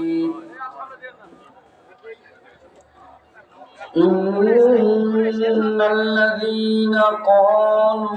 الرجيم إن الذين قالوا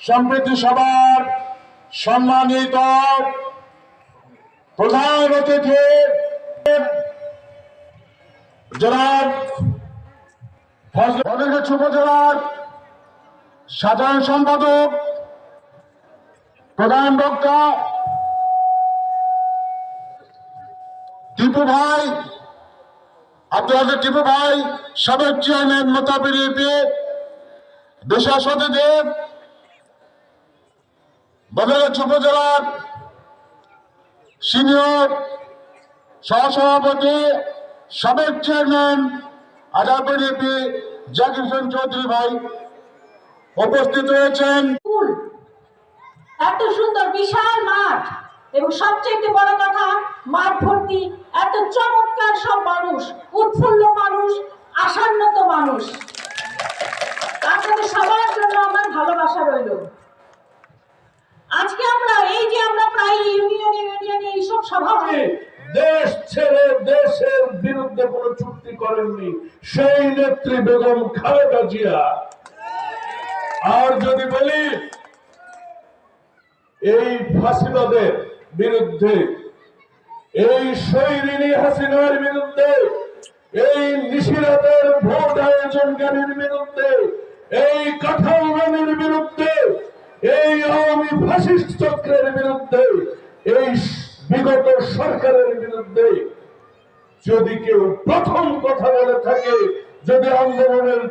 সম্প্রীতি সবার সম্মানিত প্রধান অতিথি জনাব ফজলগঞ্জ উপজেলার সাধারণ সম্পাদক, প্রধান বক্তা, টিপু ভাই, আব্দুল টিপু ভাই, সাবেক চেয়ারম্যান মোতাবির বিশেষ অতিথি বদলগঞ্জ উপজেলার সিনিয়র সহসভাপতি, সাবেক চেয়ারম্যান আজাদপুর এপি জাকির হোসেন চৌধুরী ভাই উপস্থিত স্কুল এত সুন্দর বিশাল মাঠ। এবং সবচেয়ে বড় কথা মাঠ ভর্তি এত চমৎকার সব মানুষ উৎফুল্ল মানুষ আশান্বিত মানুষ। আপনাদের সবার জন্য আমার ভালোবাসা রইল। আজকে আমরা এই যে আমরা প্রায় ইউনিয়নে ইউনিয়নে এইসব সভা দেশ ছেড়ে দেশের বিরুদ্ধে কোনো চুক্তি করেননি। সেই নেত্রী বেগম খালেদা জিয়া। আর যদি বলি, এই ফাঁসিবাদের বিরুদ্ধে, এই শৈরিনী হাসিনার বিরুদ্ধে, এই নিশিরাতের ভোট আয়োজনকারীর বিরুদ্ধে, এই কাঠালবানের বিরুদ্ধে, এই আওয়ামী ফাসিস্ট চক্রের বিরুদ্ধে, এই বিগত সরকারের বিরুদ্ধে যদি কেউ প্রথম কথা বলে থাকে, যদি আন্দোলনের